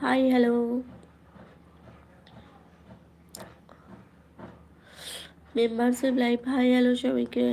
Hi hello membership life hi hello সবাইকে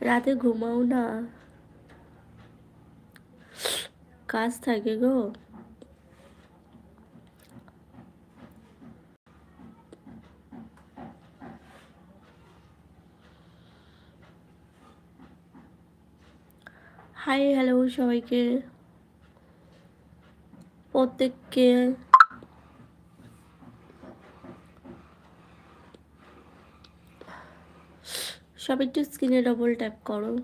রাতে ঘুমাও না। কাজ থাকে গো। হাই হ্যালো সবাইকে। প্রত্যেককে সব একটু স্ক্রিনে ডবল ট্যাপ করো।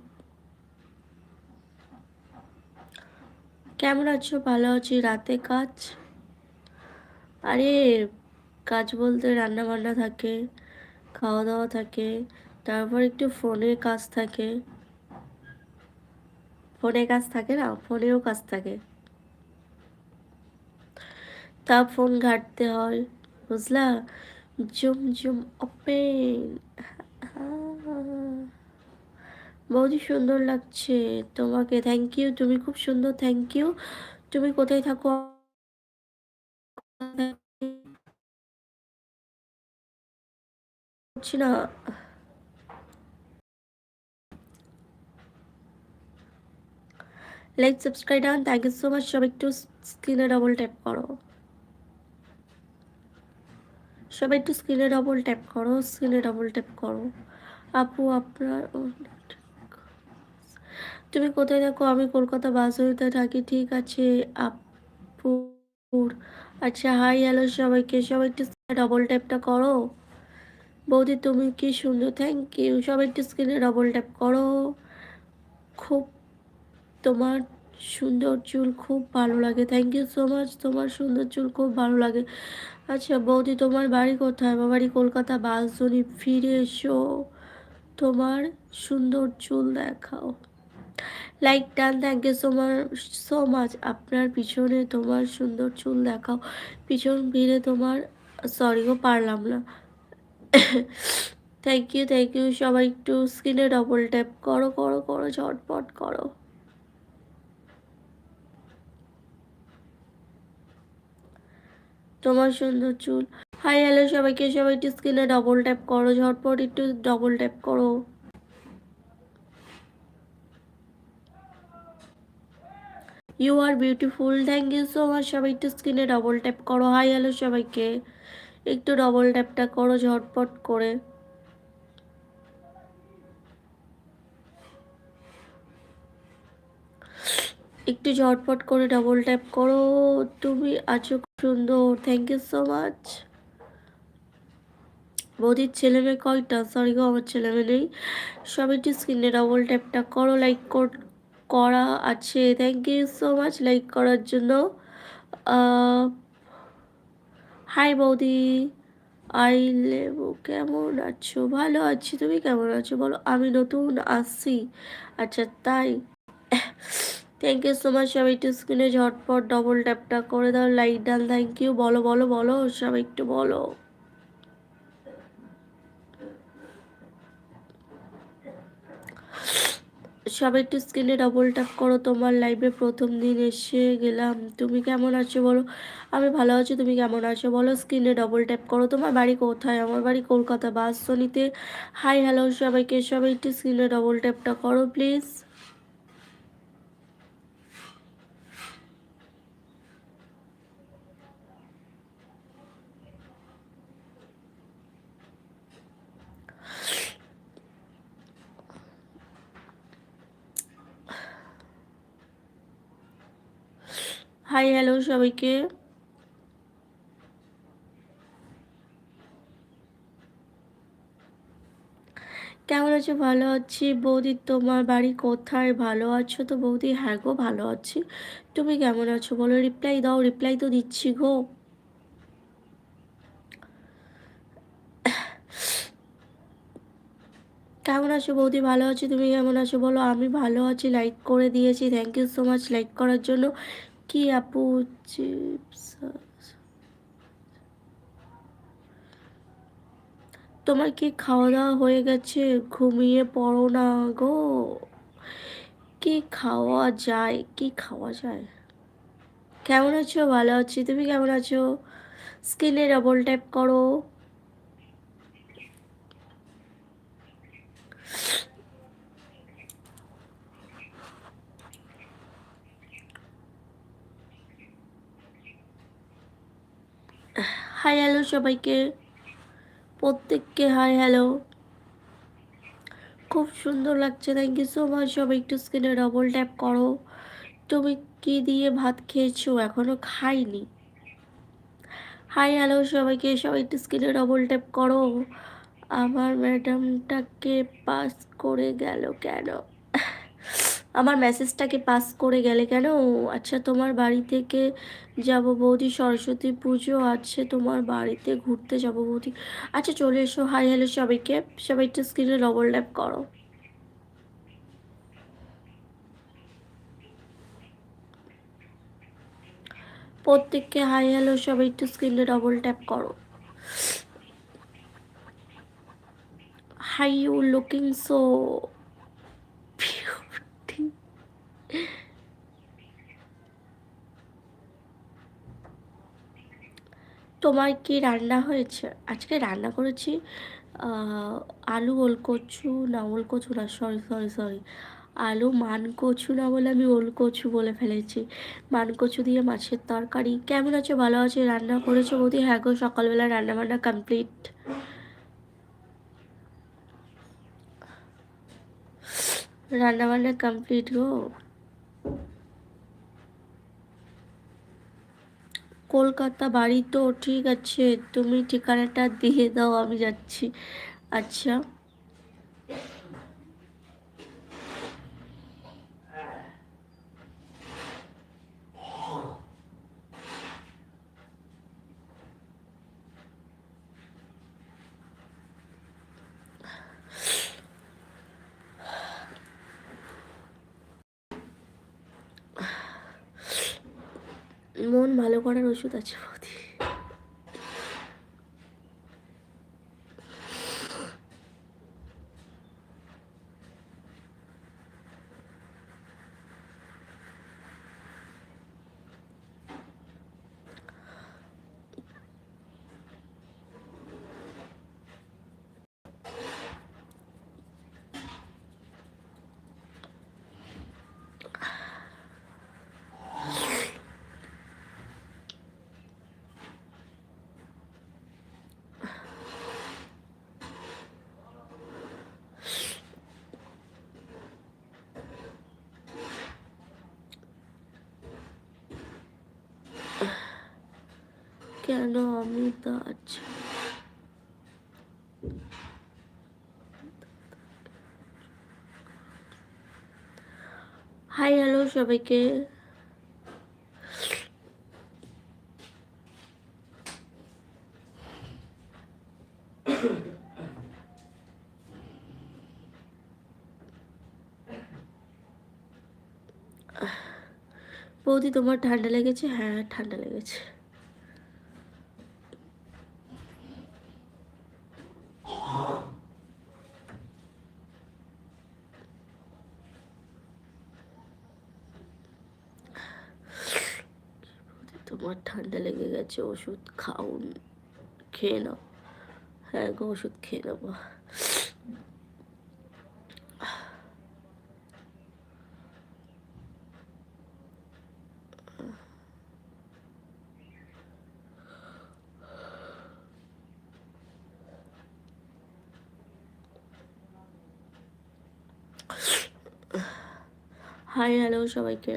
কেমন আছো? ভালো আছি। রাতে কাজ? আরে, কাজ বলতে রান্না বান্না থাকে খাওয়া দাওয়া থাকে, তারপর একটু ফোনে কাজ থাকে। ফোনে কাজ থাকে না? ফোনেও কাজ থাকে। তা ফোন ঘাটতে হয়, বুঝলা? Zoom zoom open. বৌদি সুন্দর লাগছে তোমাকে। থ্যাংক ইউ তুমি খুব সুন্দর থ্যাংক ইউ তুমি কোথায় থাকো? না। Like subscribe done thank you so much সব একটু স্ক্রিনে ডবল ট্যাপ করো। সবাই একটু স্ক্রিনে ডবল ট্যাপ করো স্ক্রিনে ডবল ট্যাপ করো। আপু, আপনার তুমি কোথায় থাকো? আমি কলকাতা বাস বাসুরিতে থাকি, ঠিক আছে। আপুর আচ্ছা হাই হ্যালো সবাইকে। সবাই একটু ডবল ট্যাপটা করো। বৌদি, তুমি কি সুন্দর? থ্যাংক ইউ সবাই একটু স্ক্রিনে ডবল ট্যাপ করো। খুব তোমার সুন্দর চুল খুব ভালো লাগে। থ্যাংক ইউ সো মাচ তোমার সুন্দর চুল খুব ভালো লাগে। আচ্ছা বৌদি, তোমার বাড়ি কোথায়? আমার বাড়ি কলকাতা বাসজনি ফিরে এসো। তোমার সুন্দর চুল দেখাও। Like done thank you so much so much আপনার পিছনে তোমার সুন্দর চুল দেখাও। পিছন ভিড়ে তোমার সরি গো, পারলাম না। থ্যাংক ইউ থ্যাংক ইউ সবাই একটু স্ক্রিনে ডবল ট্যাপ করো করো করো, ঝটপট করো। তোমার সুন্দর চুল। হাই হ্যালো সবাইকে, সবাই একটু স্ক্রিনে ডবল ট্যাপ করো, ঝটপট একটু ডবল ট্যাপ করো। You are beautiful thank you so much সবাই একটু স্ক্রিনে ডবল ট্যাপ করো। হাই হ্যালো সবাইকে, একটু ডবল ট্যাপটা করো, ঝটপট করে। একটু ঝটপট করে ডবল ট্যাপ করো। তুমি আছো খুব সুন্দর। থ্যাংক ইউ সো মাচ বৌদির ছেলে মেয়ে কয়টা? সরি গো, আমার ছেলে মেয়ে নেই। সব একটু স্ক্রিনে ডবল ট্যাপটা করো লাইক করা আছে। Thank you so much like করার জন্য। হাই বৌদি আই লেবু কেমন আছো? ভালো আছি। তুমি কেমন আছো? বলো, আমি নতুন আসছি আচ্ছা তাই। থ্যাংক ইউ সো মাচ সবাই একটু স্ক্রিনে ঝটপট ডবল ট্যাপটা করে দাও লাইক ডান থ্যাংক ইউ বলো বলো বলো, সবাই একটু বলো। সবাই একটু স্ক্রিনে ডবল ট্যাপ করো, তোমার লাইভে প্রথম দিন এসে গেলাম। তুমি কেমন আছো বলো? আমি ভালো আছি, তুমি কেমন আছো বলো? স্ক্রিনে ডবল ট্যাপ করো, তোমার বাড়ি কোথায়? আমার বাড়ি কলকাতা বাসনিতে হাই হ্যালো সবাইকে, সবাই একটু স্ক্রিনে ডবল ট্যাপটা করো প্লিজ হাই হ্যালো সবাইকে। কেমন আছো? ভালো আছি। বৌদি, তোমার বাড়ি কোথায়? ভালো আছো তো বৌদি? হ্যাঁ গো, ভালো আছি। তুমি কেমন আছো? বলো রিপ্লাই দাও রিপ্লাই তো দিচ্ছি গো। কেমন আছো বৌদি? ভালো আছি। তুমি কেমন আছো? বলো, আমি ভালো আছি। লাইক করে দিয়েছি। Thank you so much like করার জন্য কি আপু? চিপস তোমার কি খাওয়া দাওয়া হয়ে গেছে? ঘুমিয়ে পড়ো না গো। কি খাওয়া যায়? কি খাওয়া যায়? কেমন আছো? ভালো আছি। তুমি কেমন আছো? স্ক্রিনে ডবল ট্যাপ করো। হাই হ্যালো সবাইকে। প্রত্যেককে হাই হ্যালো। খুব সুন্দর লাগছে থ্যাংক ইউ সো মাচ সবাই একটু স্ক্রিনে ডবল ট্যাপ করো। তুমি কি দিয়ে ভাত খেয়েছো? এখনও খাইনি। হাই হ্যালো সবাইকে, সবাই একটু স্ক্রিনে ডবল ট্যাপ করো। আমার ম্যাডামটাকে পাস করে গেল কেন? আমার মেসেজটাকে পাস করে গেলে কেন? আচ্ছা তোমার বাড়ি থেকে যাব বৌদি, সরস্বতী পুজো আছে, তোমার বাড়িতে ঘুরতে যাব বৌদি। আচ্ছা চলে এসো। হাই হ্যালো সবাইকে। সবাই একটু স্ক্রিনে ডবল ট্যাপ করো। প্রত্যেককে হাই হ্যালো সবাই একটু স্ক্রিনে ডবল ট্যাপ করো। হাই ইউ লুকিং সো তোমার কি রান্না হয়েছে? আজকে রান্না করেছি আলু ওলকচু না ওলকচু না সরি সরি সরি আলু মান কচু না বলে আমি ওলকচু বলে ফেলেছি। মান কচু দিয়ে মাছের তরকারি। কেমন আছো? ভালো আছো? রান্না করেছ বৌদি? হ্যাঁ গো, সকালবেলা রান্না বান্না কমপ্লিট রান্না বান্না কমপ্লিট গো? কলকাতা বাড়ি তো ঠিক আছে তুমি ঠিকানাটা দিয়ে দাও আমি যাচ্ছি। আচ্ছা। মন ভালো করার ওষুধ আছে বৌদি কেন আমি তা আচ্ছা হাই হ্যালো সবাইকে। বৌদি তোমার ঠান্ডা লেগেছে? হ্যাঁ ঠান্ডা লেগেছে। তোমার ঠান্ডা লেগে গেছে ওষুধ খাও খেয়ে নাও। হ্যাঁ গো ওষুধ খেয়ে নেব। হাই হ্যালো সবাইকে।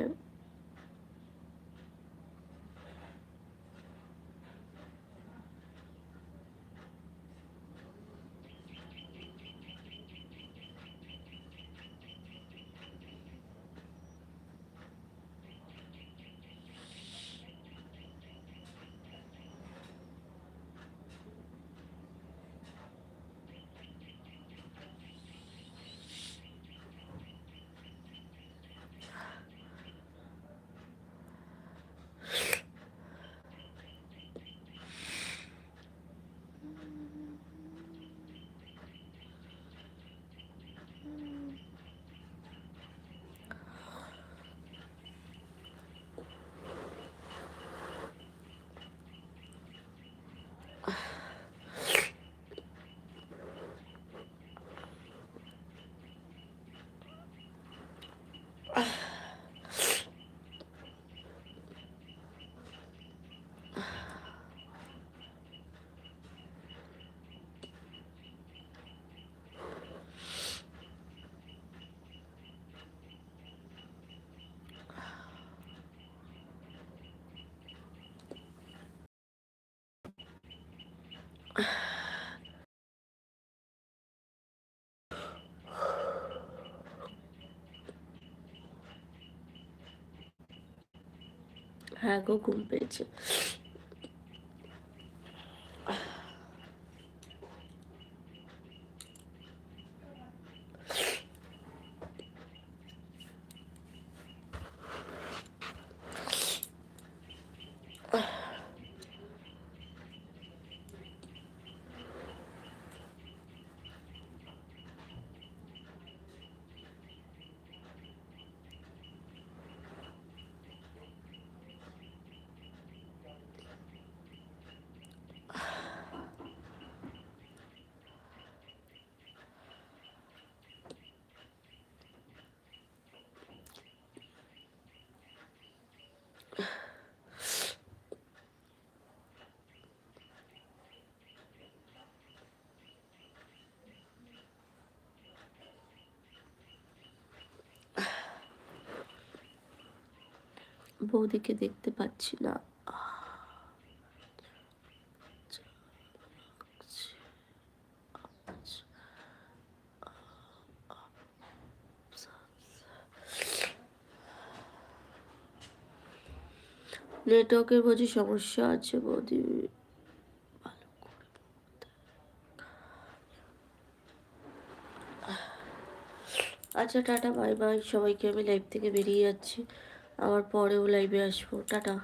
হ্যাঁ গো ঘুম পেয়েছে। বৌদিকে দেখতে পাচ্ছি না। নেটওয়ার্কের বুঝি সমস্যা আছে বৌদি। আচ্ছা টাটা বাই বাই সবাইকে আমি লাইভ থেকে বেরিয়ে যাচ্ছি। আবার পরেও লাইভে আসব। টাটা।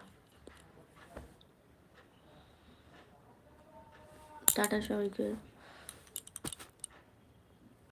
টাটা সবাইকে।